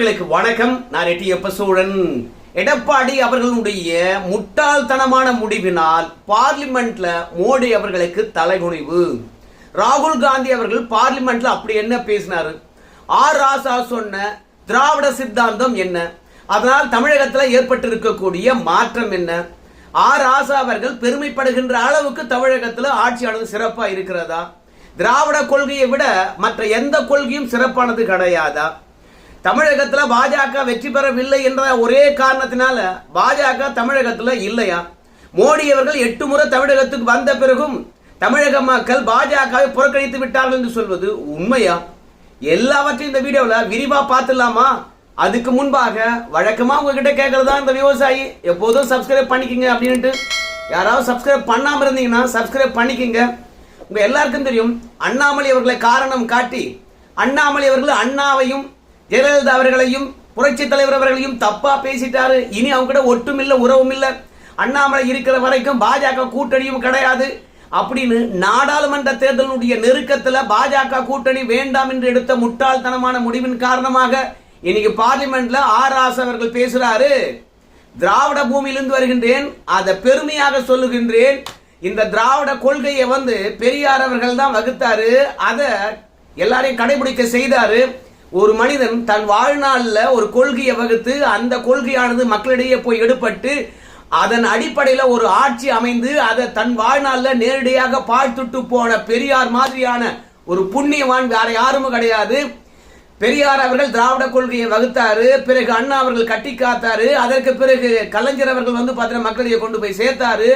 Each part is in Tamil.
நண்பர்களுக்கு வணக்கம். நான் எட்டி எப்ப சூழன் எடப்பாடி அவர்களுடைய முட்டாள்தனமான முடிவினால் பார்லிமெண்ட்ல மோடி அவர்களுக்கு தலைகுனிவு. ராகுல் காந்தி அவர்கள் பார்லிமெண்ட்ல அப்படி என்ன பேசினாரு? ஆர் ராசா சொன்ன திராவிட சித்தாந்தம் என்ன? அதனால் தமிழகத்தில் ஏற்பட்டிருக்கக்கூடிய மாற்றம் என்ன? ஆர் ராசா அவர்கள் பெருமைப்படுகின்ற அளவுக்கு தமிழகத்தில் ஆட்சியானது சிறப்பா இருக்கிறதா? திராவிட கொள்கையை விட மற்ற எந்த கொள்கையும் சிறப்பானது கிடையாதா? தமிழகத்தில் பாஜக வெற்றி பெறவில்லை என்ற ஒரே காரணத்தினால பாஜக தமிழகத்தில் இல்லையா? மோடி அவர்கள் எட்டு முறை தமிழகத்துக்கு வந்த பிறகும் தமிழக மக்கள் பாஜகவை புறக்கணித்து விட்டார்கள் என்று சொல்வது உண்மையா? எல்லாவற்றையும் இந்த வீடியோவில் விரிவாக பார்த்துடலாமா? அதுக்கு முன்பாக வழக்கமாக உங்ககிட்ட கேட்கறதா இந்த விவசாயி? எப்போதும் சப்ஸ்கிரைப் பண்ணிக்கங்க அப்படின்ட்டு யாராவது சப்ஸ்கிரைப் பண்ணாமல் இருந்தீங்கன்னா சப்ஸ்கிரைப் பண்ணிக்கங்க. உங்கள் எல்லாருக்கும் தெரியும் அண்ணாமலை அவர்களை காரணம் காட்டி அண்ணாமலை அவர்கள் அண்ணாவையும் ஜெயலலிதா அவர்களையும் புரட்சி தலைவர் அவர்களையும் தப்பா பேசிட்டாரு. இனி அவங்க கிட்ட ஒட்டும் உறவும் இல்ல அண்ணாமலை இருக்கிற வரைக்கும் பாஜக கூட்டணியும் கிடையாது. அப்படின்னு நாடாளுமன்ற தேர்தலுடைய நெருக்கத்துல பாஜக கூட்டணி வேண்டாம் என்று எடுத்த முட்டாள்தனமான முடிவின் காரணமாக இன்னைக்கு பார்லிமெண்ட்ல ஆர் ராசா அவர்கள் பேசுறாரு. திராவிட பூமியிலிருந்து வருகின்றேன் அதை பெருமையாக சொல்லுகின்றேன். இந்த திராவிட கொள்கையை வந்து பெரியார் அவர்கள் தான் வகுத்தாரு. அதை எல்லாரையும் கடைபிடிக்க செய்தாரு. ஒரு மனிதன் தன் வாழ்நாளில் ஒரு கொள்கையை வகுத்து அந்த கொள்கையானது மக்களிடையே போய் எடுபட்டு அதன் அடிப்படையில் ஒரு ஆட்சி அமைந்து அதை தன் வாழ்நாளில் நேரடியாக பார்த்துட்டு போன பெரியார் மாதிரியான ஒரு புண்ணியவான் வேற யாரும் கிடையாது. பெரியார் அவர்கள் திராவிட கொள்கையை வகுத்தாரு பிறகு அண்ணா அவர்கள் கட்டி காத்தாரு அதற்கு பிறகு கலைஞர் அவர்கள் வந்து பார்த்தீங்கன்னா மக்களிடையே கொண்டு போய் சேர்த்தாரு.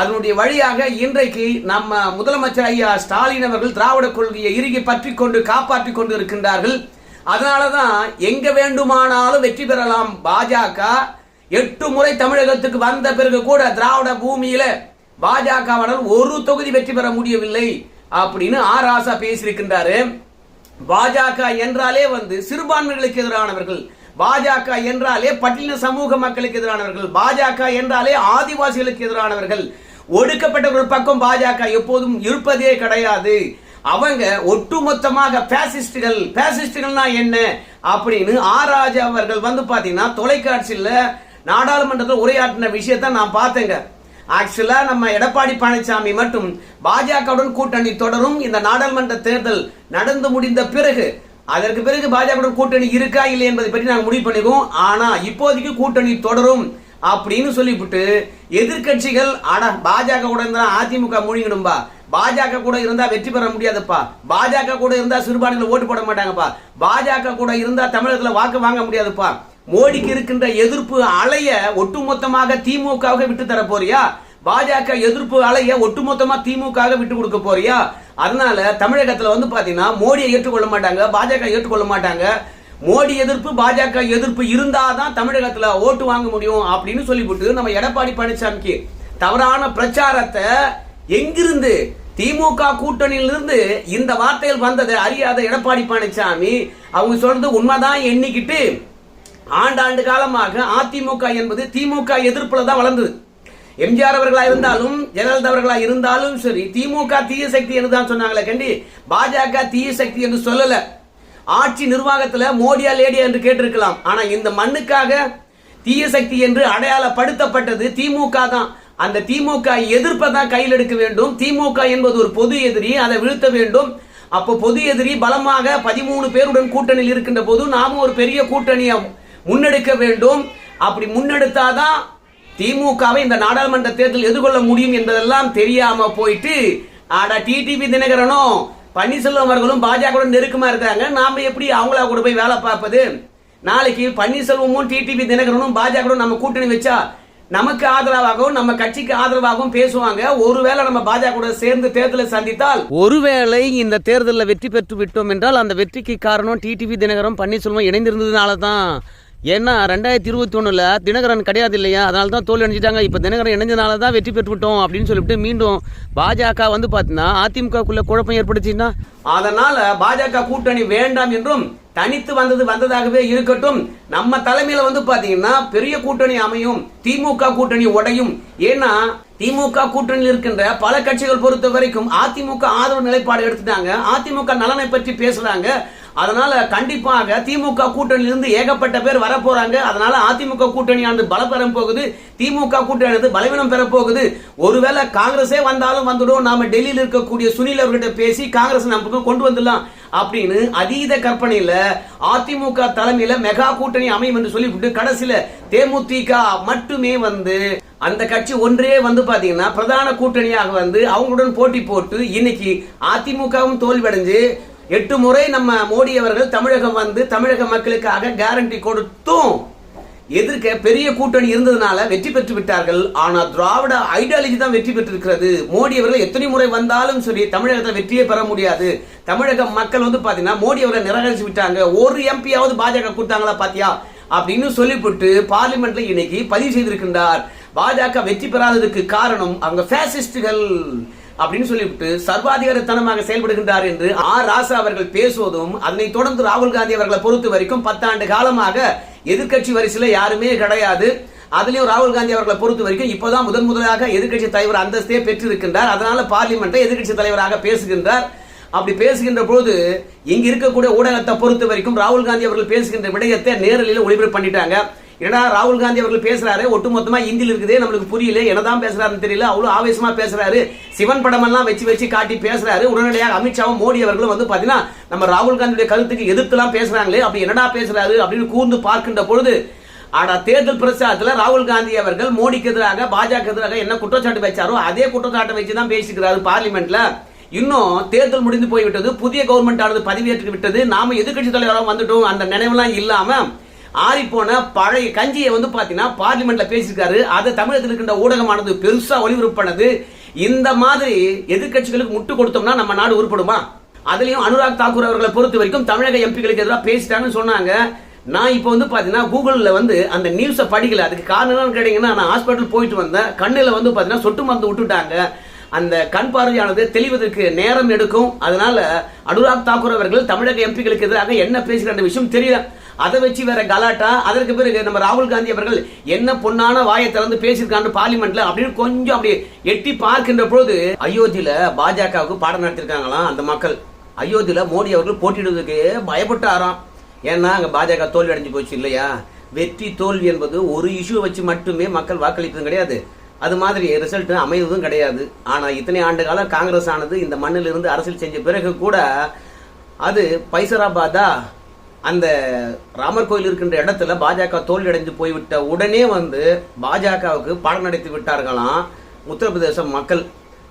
அதனுடைய வழியாக இன்றைக்கு நம்ம முதலமைச்சர் ஐயா ஸ்டாலின் அவர்கள் திராவிட கொள்கையை இறுகி பற்றி கொண்டு காப்பாற்றி கொண்டு இருக்கின்றார்கள். அதனாலதான் எங்க வேண்டுமானாலும் வெற்றி பெறலாம். பாஜக எட்டு முறை தமிழகத்துக்கு வந்த பிறகு கூட திராவிட பூமியில பாஜகவானால் ஒரு தொகுதி வெற்றி பெற முடியவில்லை அப்படின்னு ஆர் ஆசா பேசியிருக்கின்றாரு. பாஜக என்றாலே வந்து சிறுபான்மைகளுக்கு எதிரானவர்கள் பாஜக என்றாலே பட்டின சமூக மக்களுக்கு எதிரானவர்கள் பாஜக என்றாலே ஆதிவாசிகளுக்கு எதிரானவர்கள். ஒடுக்கப்பட்டவர்கள் பக்கம் பாஜக எப்போதும் இருப்பதே கிடையாது. அவங்க ஒட்டுமொத்தமாக பேசிஸ்டுகள் பேசிஸ்டுகள்னா என்ன? அப்படின்னு ஆராஜா அவர்கள் வந்து பார்த்தீங்கன்னா தொலைக்காட்சியில் நாடாளுமன்றத்தில் உரையாற்றின விஷயத்த நான் பார்த்தேங்க. ஆக்சுவலாக நம்ம எடப்பாடி பழனிசாமி மட்டும் பாஜகவுடன் கூட்டணி தொடரும் இந்த நாடாளுமன்ற தேர்தல் நடந்து முடிந்த பிறகு. அதற்கு பிறகு பாஜகவுடன் கூட்டணி இருக்கா இல்லை என்பதை பற்றி நாங்கள் முடிவு பண்ணிக்குவோம் ஆனால் இப்போதைக்கு கூட்டணி தொடரும். அப்படின்னு சொல்லிவிட்டு எதிர்கட்சிகள் அட பாஜக கூட இருந்தா அதிமுக மூழ்கிடும்பா. பாஜக கூட இருந்தா வெற்றி பெற முடியாதுப்பா. பாஜக கூட இருந்தா சிறுபான்மையில ஓட்டு போட மாட்டாங்கப்பா. பாஜக கூட இருந்தா தமிழகத்துல வாக்கு வாங்க முடியாதுப்பா. மோடிக்கு இருக்கின்ற எதிர்ப்பு அலைய ஒட்டுமொத்தமாக திமுகவுக்கு விட்டு தர போறியா? பாஜக எதிர்ப்பு அலைய ஒட்டுமொத்தமா திமுக விட்டு கொடுக்க போறியா? அதனால தமிழகத்துல வந்து பாத்தீங்கன்னா மோடியை ஏற்றுக்கொள்ள மாட்டாங்க பாஜக ஏற்றுக்கொள்ள மாட்டாங்க. மோடி எதிர்ப்பு பாஜக எதிர்ப்பு இருந்தாதான் தமிழகத்துல ஓட்டு வாங்க முடியும் அப்படின்னு சொல்லிவிட்டு நம்ம எடப்பாடி பழனிசாமிக்கு தவறான பிரச்சாரத்தை எங்கிருந்து திமுக கூட்டணியிலிருந்து இந்த வார்த்தைகள் வந்ததை அறியாத எடப்பாடி பழனிசாமி அவங்க சொல்றது உண்மைதான் எண்ணிக்கிட்டு ஆண்டாண்டு காலமாக அதிமுக என்பது திமுக எதிர்ப்புல தான் வளர்ந்தது. எம்ஜிஆர் அவர்களா இருந்தாலும் ஜெயலலிதா அவர்களா இருந்தாலும் சரி திமுக தீய சக்தி என்று தான் சொன்னாங்களே கண்டி பாஜக தீய சக்தி என்று சொல்லல. ஆட்சி நிர்வாகத்தில் மோடியா லேடியா என்று கேட்டிருக்கலாம். ஆனால் இந்த மண்ணுக்காக தீய சக்தி என்று அடையாளப்படுத்தப்பட்டது திமுக தான். அந்த திமுக எதிர்ப்பை தான் கையில் எடுக்க வேண்டும். திமுக என்பது ஒரு பொது எதிரி அதை வீழ்த்த வேண்டும். அப்போ பொது எதிரி பலமாக பதிமூணு பேருடன் கூட்டணியில் இருக்கின்ற போது நாமும் ஒரு பெரிய கூட்டணியை முன்னெடுக்க வேண்டும். அப்படி முன்னெடுத்தாதான் திமுகவை இந்த நாடாளுமன்ற தேர்தல் எதிர்கொள்ள முடியும் என்பதெல்லாம் தெரியாம போயிட்டு ஆடா டிடிவி தினகரனும் பன்னீர்செல்வம் அவர்களும் பாஜக நெருக்கமா இருக்காங்க நாம எப்படி அவங்களா கூட போய் வேலை பார்ப்பது? நாளைக்கு பன்னீர்செல்வமும் டிடிவி தினகரனும் பாஜக நம்ம கூட்டணி வச்சா நமக்கு ஆதரவாகவும் நம்ம கட்சிக்கு ஆதரவாகவும் பேசுவாங்க. ஒருவேளை நம்ம பாஜக கூட சேர்ந்து தேர்தலை சந்தித்தால் ஒருவேளை இந்த தேர்தலில் வெற்றி பெற்று விட்டோம் என்றால் அந்த வெற்றிக்கு காரணம் டிடிவி தினகரம் பன்னீர்செல்வம் இணைந்திருந்ததுனால தான் ஏன்னா ரெண்டாயிரத்தி இருபத்தி ஒன்றில் தினகரன் கிடையாது இல்லையா? அதனால தான் தோல்வி அணிஞ்சிட்டாங்க இப்போ தினகரன் இணைஞ்சனால தான் வெற்றி பெற்றுவிட்டோம் அப்படின்னு சொல்லிட்டு மீண்டும் பாஜக வந்து பார்த்தீங்கன்னா அதிமுகக்குள்ளே குழப்பம் ஏற்படுச்சுன்னா அதனால் பாஜக கூட்டணி வேண்டாம் என்றும் தனித்து வந்தது வந்ததாகவே இருக்கட்டும். நம்ம தலைமையில் வந்து பார்த்தீங்கன்னா பெரிய கூட்டணி அமையும் திமுக கூட்டணி உடையும். ஏன்னா திமுக கூட்டணியில் இருக்கின்ற பல கட்சிகள் பொறுத்த வரைக்கும் அதிமுக ஆதரவு நிலைப்பாடு எடுத்துட்டாங்க. அதிமுக நலனை பற்றி பேசுறாங்க. அதனால கண்டிப்பாக திமுக கூட்டணியிலிருந்து ஏகப்பட்ட பேர் வரப்போறாங்க. அதனால அதிமுக கூட்டணியானது பலப்பெறம் போகுது. திமுக கூட்டணியானது பலவீனம் பெற போகுது. ஒருவேளை காங்கிரஸே வந்தாலும் வந்துடும். நாம டெல்லியில் இருக்கக்கூடிய சுனில் அவர்கிட்ட பேசி காங்கிரஸ் நமக்கு கொண்டு வந்துடலாம் அப்படின்னு அதீத கற்பனையில அதிமுக தலைமையில மெகா கூட்டணி அமையும் என்று சொல்லிவிட்டு கடைசியில தேமுதிக மட்டுமே வந்து அந்த கட்சி ஒன்றே வந்து பாத்தீங்கன்னா பிரதான கூட்டணியாக வந்து அவங்களுடன் போட்டி போட்டு இன்னைக்கு அதிமுகவும் தோல்வியடைஞ்சு எட்டு முறை நம்ம மோடி அவர்கள் தமிழகம் வந்து தமிழக மக்களுக்காக கேரண்டி கொடுத்தும் எதிர்க்க பெரிய கூட்டணி இருந்ததுனால வெற்றி பெற்று விட்டார்கள். ஆனால் திராவிட ஐடியாலஜி தான் வெற்றி பெற்றிருக்கிறது. மோடி அவர்கள் எத்தனை முறை வந்தாலும் சரி தமிழகத்தை வெற்றியே பெற முடியாது. தமிழக மக்கள் வந்து பார்த்தீங்கன்னா மோடி அவர்களை நிராகரிச்சு விட்டாங்க. ஒரு எம்பியாவது பாஜக கொடுத்தாங்களா பாத்தியா? அப்படின்னு சொல்லிவிட்டு பார்லிமெண்ட்ல இன்னைக்கு பதிவு செய்திருக்கின்றார். பாஜக வெற்றி பெறாததுக்கு காரணம் அவங்க ஃபேசிஸ்டுகள் அப்படின்னு சொல்லிவிட்டு சர்வாதிகாரத்தனமாக செயல்படுகின்றார் என்று ஆர் ராசா அவர்கள் பேசுவதும் அதனை தொடர்ந்து ராகுல் காந்தி அவர்களை பொறுத்த வரைக்கும் பத்தாண்டு காலமாக எதிர்க்கட்சி வரிசையில் யாருமே கிடையாது. அதுலயும் ராகுல் காந்தி அவர்களை பொறுத்த வரைக்கும் இப்போதான் முதன் முதலாக எதிர்கட்சி தலைவர் அந்தஸ்தே பெற்றிருக்கின்றார். அதனால பார்லிமெண்ட்டை எதிர்கட்சி தலைவராக பேசுகின்றார். அப்படி பேசுகின்ற போது இங்க இருக்கக்கூடிய ஊடகத்தை பொறுத்த வரைக்கும் ராகுல் காந்தி அவர்கள் பேசுகின்ற விடயத்தை நேரலையில் ஒளிபரப்பு பண்ணிட்டாங்க. ஏன்னா ராகுல் காந்தி அவர்கள் பேசுறாரு ஒட்டுமொத்தமா இந்தியில் இருக்குதே நம்மளுக்கு புரியல என்னதான் பேசுறாருன்னு தெரியல அவ்வளவு ஆவேசமா பேசுறாரு. சிவன் படமெல்லாம் வச்சு வச்சு காட்டி பேசுறாரு. உடனடியாக அமித்ஷாவும் மோடி அவர்களும் வந்து பாத்தீங்கன்னா நம்ம ராகுல் காந்தியுடைய கருத்துக்கு எதிர்த்துலாம் பேசுறாங்களே அப்படி என்னடா பேசுறாரு அப்படின்னு கூர்ந்து பார்க்கின்ற பொழுது ஆனா தேர்தல் பிரச்சாரத்துல ராகுல் காந்தி அவர்கள் மோடிக்கு எதிராக பாஜக எதிராக என்ன குற்றச்சாட்டு வச்சாரோ அதே குற்றச்சாட்டை வச்சு தான் பேசிக்கிறாரு பார்லிமெண்ட்ல. இன்னும் தேர்தல் முடிந்து போய்விட்டது புதிய கவர்மெண்ட் ஆனது பதவியேற்று விட்டது நாம எதிர்கட்சி தலைவராக வந்துட்டோம். அந்த நினைவுலாம் இல்லாம ஆறிப்போன பழைய கஞ்சியை வந்து பார்த்தீங்கன்னா பார்லிமெண்ட்ல பேசியிருக்காரு. அதை தமிழகத்தில் இருக்கின்ற ஊடகமானது பெருசா ஒளிபரப்பானது. பண்ணது இந்த மாதிரி எதிர்க்கட்சிகளுக்கு முட்டு கொடுத்தோம்னா நம்ம நாடு உருப்படுமா? அதுலயும் அனுராக் தாக்கூர் அவர்களை பொறுத்த வரைக்கும் தமிழக எம்பிகளுக்கு எதிராக பேசிட்டாங்கன்னு சொன்னாங்க. நான் இப்போ வந்து பார்த்தீங்கன்னா கூகுளில் வந்து அந்த நியூஸை படிக்கல. அதுக்கு காரணம் என்னன்னு கேட்டீங்கன்னா நான் ஹாஸ்பிட்டல் போயிட்டு வந்தேன். கண்ணில் வந்து பார்த்தீங்கன்னா சொட்டு மருந்து விட்டுட்டாங்க. அந்த கண் பார்வையானது தெளிவதற்கு நேரம் எடுக்கும். அதனால அனுராக் தாக்கூர் அவர்கள் தமிழக எம்பிகளுக்கு எதிராக என்ன பேசுகிற விஷயம் தெரியல. அதை வச்சு வேற கலாட்டா? அதற்கு பிறகு நம்ம ராகுல் காந்தி அவர்கள் என்ன பொண்ணான வாயை திறந்து பேசியிருக்காங்கன்னு பார்லிமெண்ட்ல அப்படின்னு கொஞ்சம் அப்படி எட்டி பார்க்கின்ற பொழுது அயோத்தியில பாஜகவுக்கு பாடம் நடத்திருக்காங்களாம் அந்த மக்கள். அயோத்தியில மோடி அவர்கள் போட்டியிடுவதற்கு பயப்பட்டாராம். ஏன்னா அங்க பாஜக தோல்வி அடைஞ்சு போச்சு இல்லையா? வெற்றி தோல்வி என்பது ஒரு இஷ்யூ வச்சு மட்டுமே மக்கள் வாக்களிப்பதும் கிடையாது. அது மாதிரி ரிசல்ட் அமைவதும் கிடையாது. ஆனா இத்தனை ஆண்டு காலம் காங்கிரஸ் ஆனது இந்த மண்ணிலிருந்து அரசியல் செஞ்ச பிறகு கூட அது பைசராபாதா அந்த ராமர் கோயில் இருக்கின்ற இடத்துல பாஜக தோல்வியடைந்து போய்விட்ட உடனே வந்து பாஜகவுக்கு பாடம் நடத்தி விட்டார்களாம் உத்தரப்பிரதேச மக்கள்.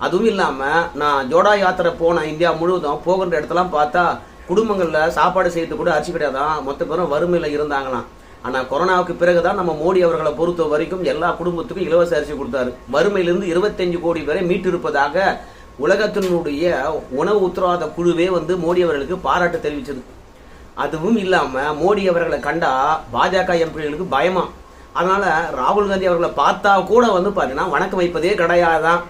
அதுவும் இல்லாமல் நான் ஜோடா யாத்திரை போன இந்தியா முழுவதும் போகின்ற இடத்தெல்லாம் பார்த்தா குடும்பங்களில் சாப்பாடு செய்யறது கூட அரிசி கிடையாதான். மொத்த பேரும் வறுமையில் இருந்தாங்களாம். ஆனால் கொரோனாவுக்கு பிறகுதான் நம்ம மோடி அவர்களை பொறுத்த வரைக்கும் எல்லா குடும்பத்துக்கும் இலவச அரிசி கொடுத்தாரு. வறுமையிலிருந்து இருபத்தஞ்சு கோடி வரை மீட்டிருப்பதாக உலகத்தினுடைய உணவு உத்தரவாத குழுவே வந்து மோடி அவர்களுக்கு பாராட்டு தெரிவித்தது அதுவும் இல்லாமல் மோடி அவர்களை கண்டா பாஜக எம்பிகளுக்கு பயமா. அதனால ராகுல் காந்தி அவர்களை பார்த்தா கூட வந்து பார்த்தீங்கன்னா வணக்கம் வைப்பதே கிடையாதான்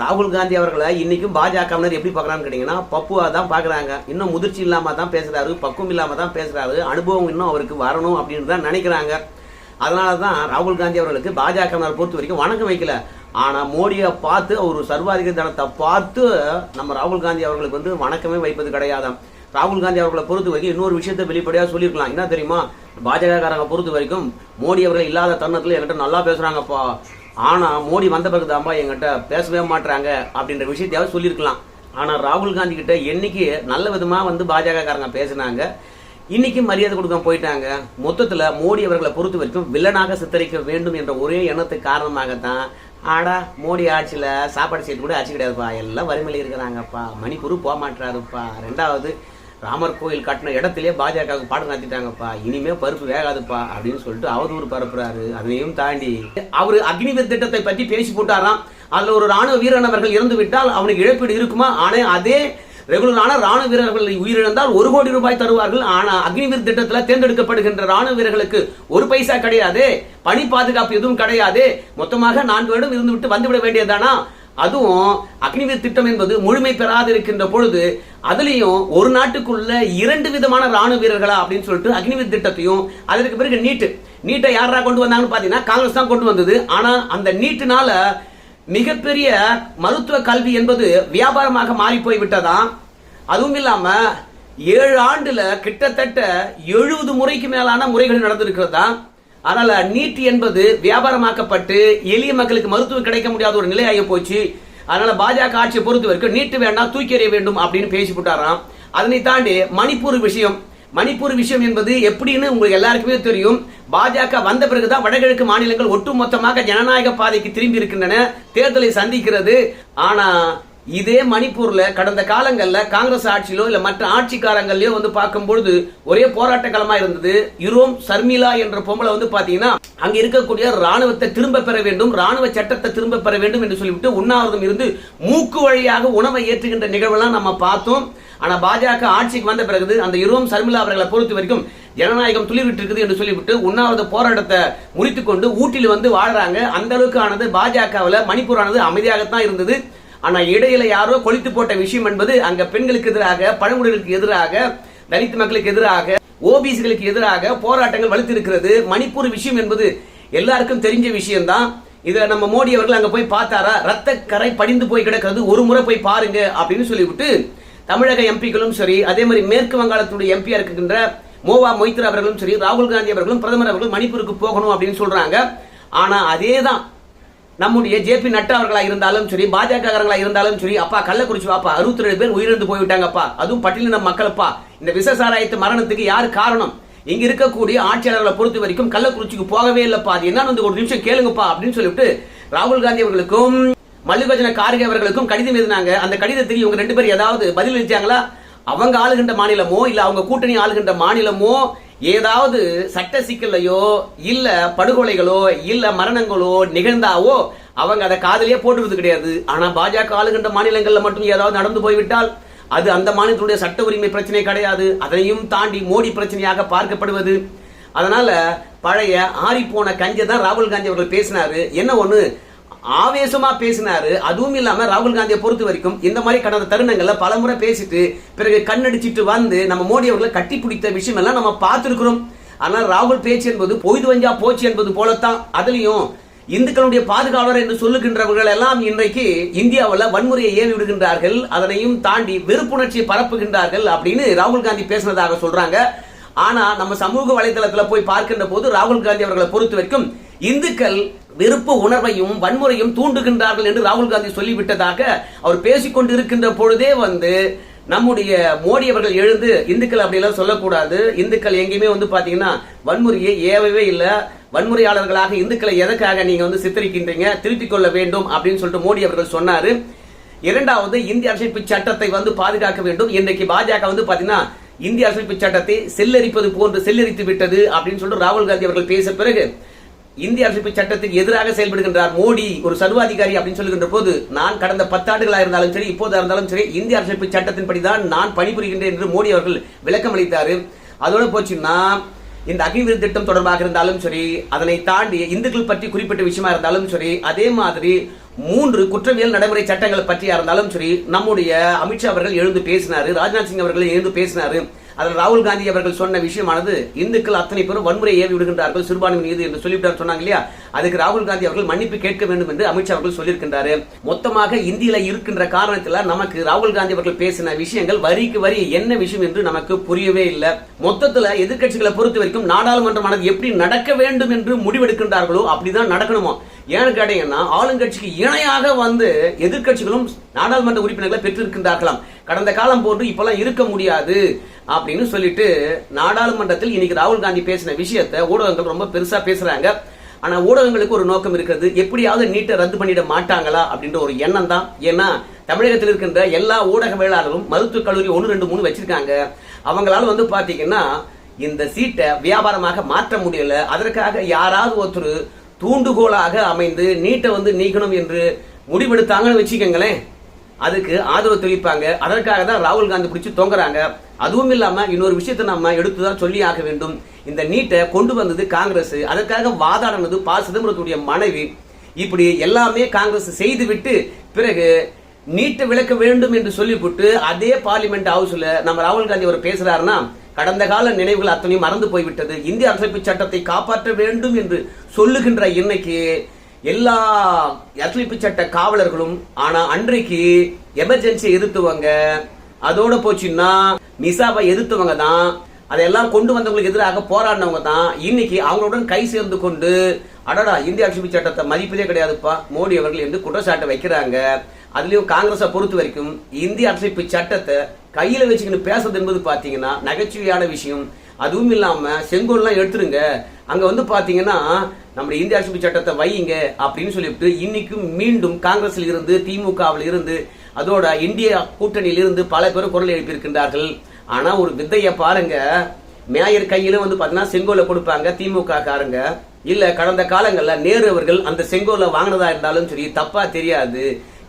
ராகுல் காந்தி அவர்களை இன்னைக்கும் பாஜகவினர் எப்படி பார்க்கறான்னு கேட்டீங்கன்னா பப்புவா தான் பார்க்குறாங்க. இன்னும் முதிர்ச்சி இல்லாம தான் பேசுறாரு பக்குவம் இல்லாம தான் பேசுறாரு அனுபவம் இன்னும் அவருக்கு வரணும் அப்படின்னு தான் நினைக்கிறாங்க. அதனால தான் ராகுல் காந்தி அவர்களுக்கு பாஜகவினர் பொறுத்த வரைக்கும் வணக்கம் வைக்கல. ஆனா மோடியை பார்த்து ஒரு சர்வாதிகார தனத்தை பார்த்து நம்ம ராகுல் காந்தி அவர்களுக்கு வந்து வணக்கமே வைப்பது கிடையாதான் ராகுல் காந்தி அவர்களை பொறுத்த வரைக்கும் இன்னொரு விஷயத்தை வெளிப்படையாக சொல்லியிருக்கலாம். என்ன தெரியுமா? பாஜகக்காரங்க பொறுத்த வரைக்கும் மோடி அவர்கள் இல்லாத தருணத்தில் என்கிட்ட நல்லா பேசுகிறாங்கப்பா ஆனால் மோடி வந்த பிறகு தான்ப்பா என்கிட்ட பேசவே மாட்றாங்க அப்படின்ற விஷயத்தையாவது சொல்லியிருக்கலாம். ஆனால் ராகுல் காந்தி கிட்ட என்னைக்கு நல்ல விதமாக வந்து பாஜகக்காரங்க பேசினாங்க? இன்னைக்கு மரியாதை கொடுக்க போயிட்டாங்க. மொத்தத்தில் மோடி அவர்களை பொறுத்த வரைக்கும் வில்லனாக சித்தரிக்க வேண்டும் என்ற ஒரே எண்ணத்துக்கு காரணமாகத்தான் ஆடா மோடி ஆட்சியில் சாப்பாடு செய்து கூட ஆட்சி கிடையாதுப்பா. எல்லாம் வறுமையில் இருக்கிறாங்கப்பா. மணிப்பூர் போக மாட்டாருப்பா ரெண்டாவது ராமர் கோயில் கட்டின இடத்துலயே பாஜகவுக்கு பாடம் நடத்திட்டாங்கப்பா இனிமே பருப்பு வேகாதுப்பா அப்படின்னு சொல்லிட்டு அவதூறு பரப்புறாரு. அதையும் தாண்டி அவரு அக்னிவீர் திட்டத்தை பற்றி பேசி போட்டாராம். அதுல ஒரு ராணுவ வீரன் அவர்கள் இறந்து விட்டால் அவனுக்கு இழப்பீடு இருக்குமா? ஆனால் அதே ரெகுலரான ராணுவ வீரர்கள் உயிரிழந்தால் ஒரு கோடி ரூபாய் தருவார்கள். ஆனால் அக்னிவீர் திட்டத்தில் தேர்ந்தெடுக்கப்படுகின்ற ராணுவ வீரர்களுக்கு ஒரு பைசா கிடையாது. பணி பாதுகாப்பு எதுவும் கிடையாது. மொத்தமாக நான்கு வருடம் இருந்து விட்டு வந்துவிட வேண்டியதானா அதுவும் அக்னிவீர் திட்டம் என்பது முழுமை பெறாது இருக்கின்ற பொழுது அதுலயும் ஒரு நாட்டுக்குள்ள இரண்டு விதமான ராணுவ வீரர்களா அப்படின்னு சொல்லிட்டு அக்னிவீர் திட்டத்தையும் அதற்கு பிறகு நீட்டு. நீட்டை யாரா கொண்டு வந்தாங்கன்னு பாத்தீங்கன்னா காங்கிரஸ் தான் கொண்டு வந்தது. ஆனா அந்த நீட்டுனால மிகப்பெரிய மருத்துவ கல்வி என்பது வியாபாரமாக மாறி போய் விட்டதா? அதுவும் இல்லாம ஏழு ஆண்டுல கிட்டத்தட்ட எழுபது முறைக்கு மேலான முறைகள் நடந்திருக்கிறதா? அதனால நீட் என்பது வியாபாரமாக்கப்பட்டு எளிய மக்களுக்கு மருத்துவம் கிடைக்க முடியாத ஒரு நிலையாகி போச்சு. அதனால பாஜக ஆட்சியை பொறுத்த வரைக்கும் நீட்டு வேண்டாம் தூக்கி எறிய வேண்டும் அப்படின்னு பேசி போட்டாராம் அதனை தாண்டி மணிப்பூர் விஷயம். மணிப்பூர் விஷயம் என்பது எப்படின்னு உங்களுக்கு எல்லாருக்குமே தெரியும். பாஜக வந்த பிறகுதான் வடகிழக்கு மாநிலங்கள் ஒட்டுமொத்தமாக ஜனநாயக பாதைக்கு திரும்பி இருக்கின்றன. தேர்தலை சந்திக்கிறது. ஆனா இதே மணிப்பூர்ல கடந்த காலங்கள்ல காங்கிரஸ் ஆட்சியிலோ இல்ல மற்ற ஆட்சிக்காரங்களையோ வந்து பார்க்கும்பொழுது ஒரே போராட்ட களமா இருந்தது. யுரோம் சர்மிளா என்ற பொம்பளை வந்து பாத்தீங்கன்னா அங்க இருக்கக்கூடிய ராணுவத்தை திரும்ப பெற வேண்டும் ராணுவ சட்டத்தை திரும்ப பெற வேண்டும் என்று சொல்லிவிட்டு உண்ணாவிரதம் இருந்து மூக்கு வழியாக உணவை ஏற்றுகின்ற நிகழ்வெல்லாம் நம்ம பார்த்தோம். ஆனா பாஜக ஆட்சிக்கு வந்த பிறகு அந்த யுரோம் சர்மிளா அவர்களை பொறுத்த வரைக்கும் ஜனநாயகம் துளிர்விட்டு இருக்குது என்று சொல்லிவிட்டு உண்ணாவிரத போராட்டத்தை முடித்துக் கொண்டு ஊட்டியில் வந்து வாழ்றாங்க. அந்த அளவுக்கு ஆனது பாஜகவில் மணிப்பூர் ஆனது அமைதியாகத்தான் இருந்தது. ஆனா இடையில யாரோ கொளித்து போட்ட விஷயம் என்பது அங்க பெண்களுக்கு எதிராக பழங்குடிகளுக்கு எதிராக தலித் மக்களுக்கு எதிராக ஓபிசிகளுக்கு எதிராக போராட்டங்கள் வலுத்திருக்கிறது. மணிப்பூர் விஷயம் என்பது எல்லாருக்கும் தெரிஞ்ச விஷயம்தான். இதுல நம்ம மோடி அவர்கள் அங்க போய் பார்த்தாரா? ரத்த கரை படிந்து போய் கிடக்கிறது. ஒரு முறை போய் பாருங்க அப்படின்னு சொல்லிவிட்டு தமிழக எம்பிக்களும் சரி அதே மாதிரி மேற்கு வங்காளத்துடைய எம்பியா இருக்கின்ற மோவா மொய்த்ரா அவர்களும் சரி ராகுல் காந்தி அவர்களும் பிரதமர் அவர்களும் மணிப்பூருக்கு போகணும் அப்படின்னு சொல்றாங்க. ஆனா அதே தான் நம்முடைய ஜேபி நட்டா அவர்களா இருந்தாலும் சரி பாஜக இருந்தாலும் சரி அப்பா கள்ளக்குறிச்சி வாப்பா அறுபத்தி ரெண்டு பேர் உயிரிழந்து போய்விட்டாங்கப்பா அதுவும் பட்டியலின மக்களப்பா. இந்த விச சாராயத்து மரணத்துக்கு யார் காரணம்? இங்க இருக்கக்கூடிய ஆட்சியாளர்களை பொறுத்த வரைக்கும் கள்ளக்குறிச்சிக்கு போகவே இல்லப்பா. அது என்னன்னு வந்து ஒரு நிமிஷம் கேளுங்கப்பா அப்படின்னு சொல்லிட்டு ராகுல் காந்தி அவர்களுக்கும் மல்லிகார்ஜுன கார்கே அவர்களுக்கும் கடிதம் எழுதினாங்க. அந்த கடிதத்துக்கு இவங்க ரெண்டு பேரும் ஏதாவது பதில் அளிச்சாங்களா அவங்க ஆளுகின்ற மாநிலமோ இல்ல அவங்க கூட்டணி ஆளுகின்ற மாநிலமோ ஏதாவது சட்ட சிக்கலையோ இல்ல படுகொலைகளோ இல்ல மரணங்களோ நிகழ்ந்தாவோ அவங்க அதை காதலியே போட்டுறது கிடையாது. ஆனா பாஜக ஆளுகின்ற மாநிலங்கள்ல மட்டும் ஏதாவது நடந்து போய்விட்டால் அது அந்த மாநிலத்துடைய சட்ட உரிமை பிரச்சனை கிடையாது. அதையும் தாண்டி மோடி பிரச்சனையாக பார்க்கப்படுவது. அதனால பழைய ஆறி போன கஞ்சை தான் ராகுல் காந்தி அவர்கள் பேசினாரு. என்ன ஒன்று ஆவேசமா பேசினாரு. அதுவும் இல்லாம ராகுல் காந்தியை பொறுத்த வரைக்கும் இந்த மாதிரி கடந்த தருணங்கள்ல பல முறை பேசிட்டு பிறகு கண்ணடிச்சிட்டு வந்து நம்ம மோடி அவர்களை கட்டி பிடித்த விஷயம் எல்லாம் நம்ம பார்த்திருக்கிறோம். ஆனால் ராகுல் பேச்சு என்பது பொய்து வஞ்சா போச்சு என்பது போலத்தான். அதுலயும் இந்துக்களுடைய பாதுகாவலர் என்று சொல்லுகின்றவர்கள் எல்லாம் இன்றைக்கு இந்தியாவில் வன்முறையை ஏவி விடுகின்றார்கள். அதனையும் தாண்டி வெறுப்புணர்ச்சியை பரப்புகின்றார்கள் அப்படின்னு ராகுல் காந்தி பேசினதாக சொல்றாங்க. ஆனா நம்ம சமூக வலைதளத்துல போய் பார்க்கின்ற போது ராகுல் காந்தி அவர்களை பொறுத்த வரைக்கும் இந்துக்கள் வெறுப்பு உணர்வையும் வன்முறையும் தூண்டுகின்றார்கள் என்று ராகுல் காந்தி சொல்லிவிட்டதாக அவர் பேசிக்கொண்டு இருக்கின்ற பொழுதே வந்து நம்முடைய மோடி அவர்கள் எழுந்து இந்துக்கள் அப்படிலாம் சொல்லக்கூடாது. இந்துக்கள் எங்கேயுமே வந்து பாத்தீங்கன்னா வன்முறையை ஏவவே இல்லை. வன்முறையாளர்களாக இந்துக்களை எதற்காக நீங்க வந்து சித்தரிக்கின்றீங்க? திருத்திக் கொள்ள வேண்டும் அப்படின்னு சொல்லிட்டு மோடி அவர்கள் சொன்னாரு. இரண்டாவது இந்திய அரசியலமைப்பு சட்டத்தை வந்து பாதுகாக்க வேண்டும். இன்றைக்கு பாஜக வந்து பாத்தீங்கன்னா இந்திய அரசியலமைப்பு சட்டத்தை செல்லரிப்பது போன்று செல்லரித்து விட்டது அப்படின்னு சொல்லிட்டு ராகுல் காந்தி அவர்கள் பேச பிறகு இந்திய அரசியலமைப்பு சட்டத்துக்கு எதிராக செயல்படுகின்றார் மோடி ஒரு சர்வாதிகாரி அப்படின்னு சொல்லுகின்ற போது நான் கடந்த பத்தாண்டுகளாக இருந்தாலும் சரி இப்போதாக இருந்தாலும் சரி இந்திய அரசியலமைப்பு சட்டத்தின்படி தான் நான் பணிபுரிகின்றேன் என்று மோடி அவர்கள் விளக்கம் அளித்தார். அதோட போச்சுன்னா இந்த அகிவிரு திட்டம் தொடர்பாக இருந்தாலும் சரி அதனை தாண்டி இந்துக்கள் பற்றி குறிப்பிட்ட விஷயமா இருந்தாலும் சரி அதே மாதிரி மூன்று குற்றவியல் நடைமுறை சட்டங்கள் பற்றியா இருந்தாலும் சரி நம்முடைய அமித்ஷா அவர்கள் எழுந்து பேசினாரு ராஜ்நாத் சிங் அவர்கள் எழுந்து பேசினாரு. அதில் ராகுல் காந்தி அவர்கள் சொன்ன விஷயமானது இந்துக்கள் அத்தனை பேரும் வன்முறை ஏவி விடுகின்றார்கள் சிறுபான்மை மீது என்று சொல்லிவிட்டார் சொன்னாங்க இல்லையா? அதுக்கு ராகுல் காந்தி அவர்கள் மன்னிப்பு கேட்க வேண்டும் என்று அமித்ஷா அவர்கள் சொல்லியிருக்கின்றாரு. மொத்தமாக இந்தியில இருக்கின்ற காரணத்தில் நமக்கு ராகுல் காந்தி அவர்கள் பேசின விஷயங்கள் வரிக்கு வரி என்ன விஷயம் என்று நமக்கு புரியவே இல்லை. மொத்தத்தில் எதிர்கட்சிகளை பொறுத்த வரைக்கும் நாடாளுமன்றமானது எப்படி நடக்க வேண்டும் என்று முடிவெடுக்கின்றார்களோ அப்படிதான் நடக்கணுமோ? ஏன்னு கேட்டீங்கன்னா ஆளுங்கட்சிக்கு இணையாக வந்து எதிர்கட்சிகளும் நாடாளுமன்ற உறுப்பினர்களை பெற்றிருக்கின்றார்களாம். கடந்த காலம் போன்று இப்பெல்லாம் இருக்க முடியாது. அப்படின்னு சொல்லிட்டு நாடாளுமன்றத்தில் இன்னைக்கு ராகுல் காந்தி பேசின விஷயத்த ஊடகங்கள் ரொம்ப பெருசா பேசுறாங்க. ஆனா ஊடகங்களுக்கு ஒரு நோக்கம் இருக்கிறது எப்படியாவது நீட்டை ரத்து பண்ணிட மாட்டாங்களா அப்படின்ற ஒரு எண்ணம் தான். ஏன்னா தமிழகத்தில் இருக்கின்ற எல்லா ஊடகவியலாளரும் மருத்துவக் கல்லூரி ஒன்று ரெண்டு மூணு வச்சிருக்காங்க. அவங்களால வந்து பாத்தீங்கன்னா இந்த சீட்டை வியாபாரமாக மாற்ற முடியல. அதற்காக யாராவது ஒருத்தர் தூண்டுகோலாக அமைந்து நீட்டை வந்து நீக்கணும் என்று முடிவெடுத்தாங்கன்னு வச்சுக்கோங்களேன். அதுக்கு ஆதரவு தெரிவிப்பாங்க. அதற்காக தான் ராகுல் காந்தி பிடிச்சி தொங்குறாங்க. அதுவும் இல்லாம இன்னொரு விஷயத்தை நம்ம எடுத்துதான் சொல்லி ஆக வேண்டும். இந்த நீட்டை கொண்டு வந்தது காங்கிரஸ். அதற்காக வாதாடினது ப. சிதம்பரத்துடைய மனைவி. இப்படி எல்லாமே காங்கிரஸ் செய்துவிட்டு பிறகு நீட்டை விளக்க வேண்டும் என்று சொல்லிவிட்டு அதே பார்லிமெண்ட் ஹவுஸ்ல நம்ம ராகுல் காந்தி அவர் பேசுறாருன்னா கடந்த கால நினைவுகள் அத்தனையும் மறந்து போய்விட்டது. இந்திய அரசமைப்பு சட்டத்தை காப்பாற்ற வேண்டும் என்று சொல்லுகின்ற இன்னைக்கு எல்லா அரசியலமைப்பு சட்ட காவலர்களும் ஆனா அன்றைக்கு எமர்ஜென்சி எதிர்த்துவங்க. அதோட போச்சுன்னா மிசாவை எதிர்த்தவங்க தான். அதையெல்லாம் கொண்டு வந்தவங்களுக்கு எதிராக போராடினவங்க தான். இன்னைக்கு அவங்களுடன் கை சேர்ந்து கொண்டு அடடா இந்திய அரசியல் சட்டத்தை மதிப்பதே கிடையாதுப்பா மோடி அவர்கள் என்று குற்றச்சாட்டை வைக்கிறாங்க. அதுலயும் காங்கிரஸை பொறுத்த வரைக்கும் இந்திய அரசமைப்பு சட்டத்தை கையில வச்சுக்கின்னு பேசுறது என்பது பாத்தீங்கன்னா நகைச்சுவையான விஷயம். அதுவும் இல்லாமல் செங்கோல்லாம் எடுத்துருங்க. அங்கே வந்து பார்த்தீங்கன்னா நம்முடைய இந்திய அரசு சட்டத்தை வையுங்க அப்படின்னு சொல்லிவிட்டு இன்னைக்கும் மீண்டும் காங்கிரஸில் இருந்து திமுகவில் இருந்து அதோட இந்திய கூட்டணியில் இருந்து பல பேர் குரல் எழுப்பியிருக்கின்றார்கள். ஆனால் ஒரு வித்தையை பாருங்க. மேயர் கையில வந்து பார்த்தீங்கன்னா செங்கோலை கொடுப்பாங்க திமுக காரங்க. இல்ல கடந்த காலங்களில் நேரு அவர்கள் அந்த செங்கோலை வாங்கினதா இருந்தாலும் சரி தப்பா தெரியாது.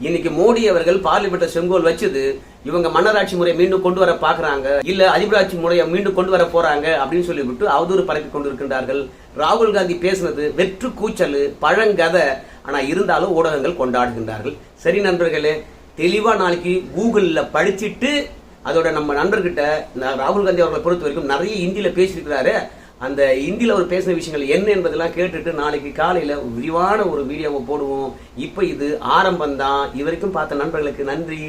இன்னைக்கு மோடி அவர்கள் பார்லிமெண்ட்ல செங்கோல் வச்சது இவங்க மன்னராட்சி முறையை மீண்டும் கொண்டு வர பாக்குறாங்க இல்ல அதிபராட்சி முறையை மீண்டும் கொண்டு வர போறாங்க அப்படின்னு சொல்லிவிட்டு அவதூறு பரப்பி கொண்டிருக்கின்றார்கள். ராகுல் காந்தி பேசினது வெற்று கூச்சல் பழங்கதை ஆனா இருந்தாலும் ஊடகங்கள் கொண்டாடுகின்றார்கள். சரி நண்பர்களே தெளிவா நாளைக்கு கூகுள்ல படிச்சிட்டு அதோட நம்ம நண்பர்கிட்ட நான் ராகுல் காந்தி அவர்களை பொறுத்த வரைக்கும் நிறைய இந்தியில பேசியிருக்கிறாரு. அந்த ஹிந்தியில் அவர் பேசின விஷயங்கள் என்ன என்பதெல்லாம் கேட்டுட்டு நாளைக்கு காலையில் விரிவான ஒரு வீடியோவை போடுவோம். இப்போ இது ஆரம்பம் தான் இது வரைக்கும் பார்த்த நண்பர்களுக்கு நன்றி.